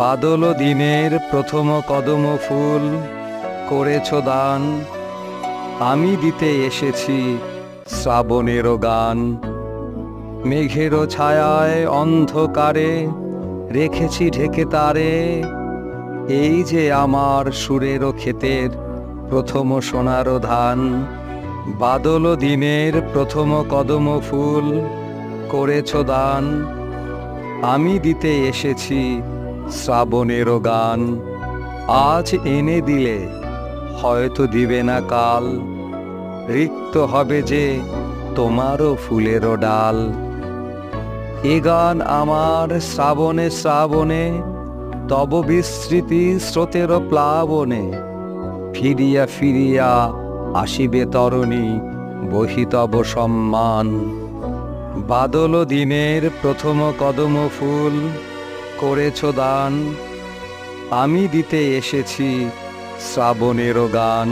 বাদল দিনের প্রথম কদম ফুল, করেছ দান। আমি দিতে এসেছি শ্রাবণেরও গান। মেঘেরও ছায়ায় অন্ধকারে রেখেছি ঢেকে তারে। এই যে আমার সুরেরও ক্ষেতের প্রথম সোনারও ধান। বাদল দিনের প্রথম কদম ফুল, করেছ দান। আমি দিতে এসেছি শ্রাবণেরও গান। আজ এনে দিলে হয়তো দিবে না কাল। রিক্ত হবে যে তোমারও ফুলেরও ডাল। এ গান আমার শ্রাবণে শ্রাবণে, তব বিস্মৃতি স্রোতেরও প্লাবনে। ফিরিয়া ফিরিয়া আসিবে তরণী বহিতব সম্মান। বাদল দিনের প্রথম কদম ফুল করেছ দান আমি দিতে এসেছি শ্রাবণেরও গান।